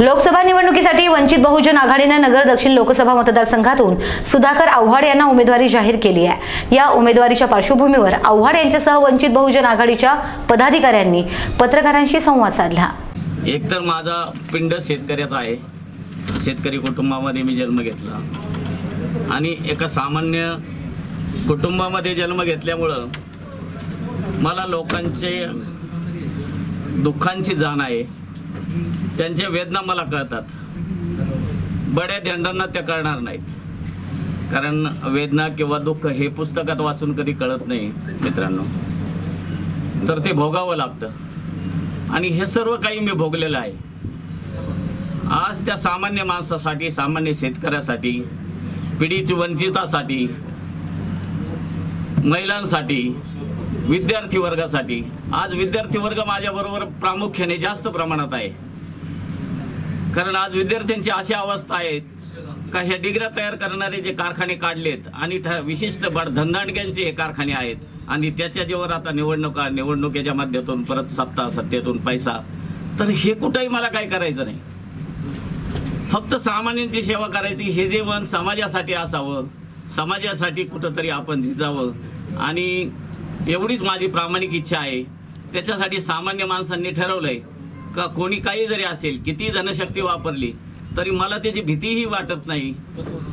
लोकसभा निवडणुकीसाठी वंचित बहुजन आघाडीनं नगर दक्षिण लोकसभा मतदारसंघातून सुधाकर आव्हाड यांना उमेदवारी जाहीर केली आहे. या उमेदवारीच्या पार्श्वभूमीवर आव्हाड यांच्यासह वंचित बहुजन आघाडीच्या पदाधिकाऱ्यांनी पत्रकारांशी संवाद साधला. एकतर माझा पिंड शेतकऱ्याचा आहे. शेतकरी कुटुंबामध्ये मी जन्म घेतला. आणि एका सामान्य कुटुंबामध्ये जन्म घेतल्यामुळं मला लोकांचे दुःखांची जाण आहे. त्यांच्या वेदना मला कळतात. बड्या धेंडांना त्या कळणार नाहीत. कारण वेदना किंवा दुःख हे पुस्तकात वाचून कधी कळत नाही मित्रांनो. तर ते भोगावं लागतं. आणि हे सर्व काही मी भोगलेलं आहे. आज त्या सामान्य माणसासाठी सामान्य शेतकऱ्यासाठी पिढीची वंचितासाठी महिलांसाठी विद्यार्थी वर्गासाठी. आज विद्यार्थी वर्ग माझ्याबरोबर प्रामुख्याने जास्त प्रमाणात आहे. कारण आज विद्यार्थ्यांची अशी अवस्था आहे का ह्या डिग्र्या तयार करणारे जे कारखाने काढलेत आणि ठ- विशिष्ट बड धंदांडग्यांचे हे कारखाने आहेत आणि त्याच्या जेव्हा आता निवडणुका निवडणुकीच्या माध्यमातून परत सत्ता सत्तेतून पैसा. तर हे कुठंही मला काय करायचं नाही. फक्त सामान्यांची सेवा करायची हे जेवण समाजासाठी असावं समाजासाठी कुठंतरी आपण झिजावं आणि एवढीच माझी प्रामाणिक इच्छा आहे. त्याच्यासाठी सामान्य माणसांनी ठरवलंय का कोणी काही जरी असेल किती धनशक्ती वापरली तरी मला त्याची भीतीही वाटत नाही.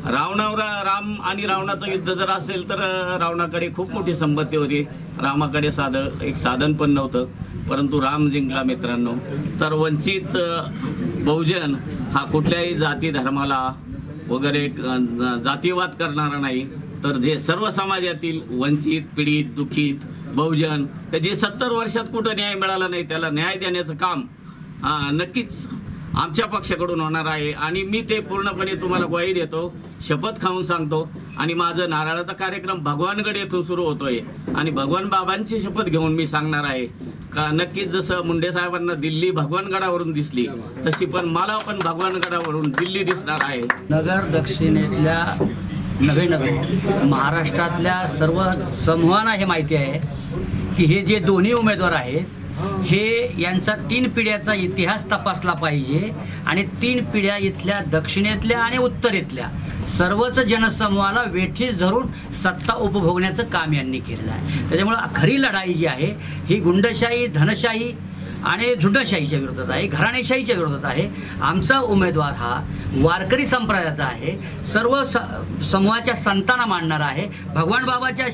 रावणावर राम आणि रावणाचं युद्ध जर असेल तर रावणाकडे खूप मोठी संपत्ती होती. रामाकडे साधं एक साधन पण नव्हतं. परंतु राम जिंकला मित्रांनो. तर वंचित बहुजन हा कुठल्याही जाती धर्माला वगैरे जातीवाद करणारा नाही. तर जे सर्व समाजातील वंचित पीडित दुःखित बहुजन तर जे सत्तर वर्षात कुठं न्याय मिळाला नाही त्याला न्याय देण्याचं काम नक्कीच आमच्या पक्षाकडून होणार आहे. आणि मी ते पूर्णपणे तुम्हाला ग्वाही देतो शपथ खाऊन सांगतो. आणि माझं नारळाचा कार्यक्रम भगवानगड येथून सुरू होतोय. आणि भगवान बाबांची शपथ घेऊन मी सांगणार आहे. का नक्कीच जसं मुंडे साहेबांना दिल्ली भगवानगडावरून दिसली तशी पण मला पण भगवानगडावरून दिल्ली दिसणार आहे. नगर दक्षिणेतल्या नव्हे नव्हे महाराष्ट्रातल्या सर्व समूहांना हे माहिती आहे की हे जे दोन्ही उमेदवार आहेत हे यांचा तीन पिढ्याचा इतिहास तपासला पाहिजे आणि तीन पिढ्या इथल्या दक्षिणेतल्या आणि उत्तरेतल्या सर्वच जनसमूहाला वेठी धरून सत्ता उपभोगण्याचं काम यांनी केलेलं आहे. त्याच्यामुळं खरी लढाई जी आहे ही गुंडशाही धनशाही आणि झुंडशाहीच्या विरोधात आहे घराणेशाहीच्या विरोधात आहे. आमचा उमेदवार हा वारकरी संप्रदायाचा आहे. सर्व स समूहाच्या संतांना मांडणारा आहे. भगवान बाबाच्या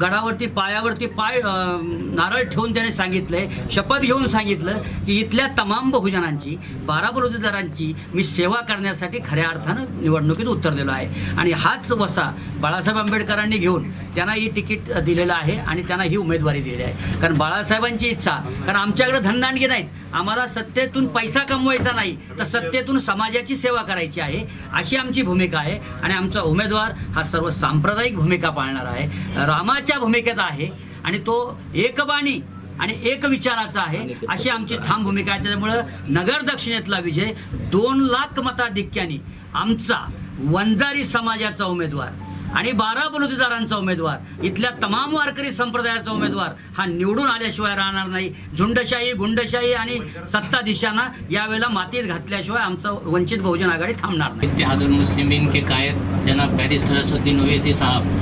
गडावरती पायावरती पाय नारळ ठेवून त्याने सांगितलंय शपथ घेऊन सांगितलं की इथल्या तमाम बहुजनांची बारा बलुतेदारांची मी सेवा करण्यासाठी खऱ्या अर्थानं निवडणुकीत उत्तरलेलो आहे. आणि हाच वसा बाळासाहेब आंबेडकरांनी घेऊन त्यांना ही तिकीट दिलेलं आहे आणि त्यांना ही उमेदवारी दिलेली आहे. कारण बाळासाहेबांची इच्छा कारण आमच्याकडे धनदांडगे नाहीत आम्हाला सत्तेतून पैसा कमवायचा नाही तर सत्तेतून समाजाची सेवा करायची आहे अशी आमची भूमिका आहे. आणि आमचा उमेदवार हा सर्व सांप्रदायिक भूमिका पाळणार आहे. रामाच्या भूमिकेत आहे आणि तो एकबाणी आणि एक विचाराचा आहे अशी आमची ठाम भूमिका आहे. त्याच्यामुळं नगर दक्षिणेतला विजय दोन लाख मताधिक्याने आमचा वंजारी समाजाचा उमेदवार. आणि बारा बलुतेदारांचा उमेदवार इथल्या तमाम वारकरी संप्रदायाचा उमेदवार हा निवडून आल्याशिवाय राहणार नाही. झुंडशाही गुंडशाही आणि सत्ताधीशांना यावेळेला मातीत घातल्याशिवाय आमचं वंचित बहुजन आघाडी थांबणार नाही. इतिहादुल मुस्लिमीन के कायद जनाब बैरिस्टर असुद्दीन ओवैसी साहब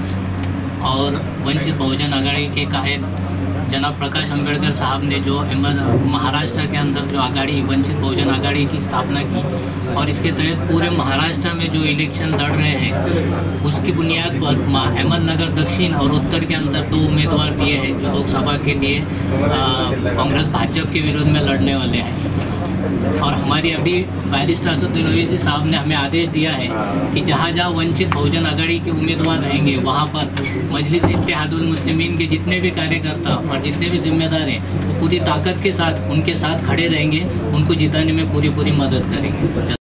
और वंचित बहुजन आघाड़ी के कायद जनाब प्रकाश अंबेडकर साहब ने जो अहमद महाराष्ट्र के अंदर जो आघाड़ी वंचित बहुजन आघाड़ी की स्थापना की और इसके तहत पूरे महाराष्ट्र में जो इलेक्शन लड़ रहे हैं, उसकी बुनियाद पर अहमदनगर दक्षिण और उत्तर के अंदर दो उम्मीदवार दिए हैं, जो लोकसभा के लिए कांग्रेस, भाजपा के विरोध में लड़ने वाले हैं। और हमारी अभी बैरिस्टर असदुद्दीन जी साहब ने हमें आदेश दिया है कि जहाँ जहाँ वंचित बहुजन अघाड़ी के उम्मीदवार रहेंगे, वहाँ पर मजलिस इत्तेहादुल मुस्लिमीन के जितने भी कार्यकर्ता और जितने भी जिम्मेदार हैं, वो पूरी ताकत के साथ, उनके साथ खड़े रहेंगे, उनको जिताने में पूरी पूरी मदद करेंगे।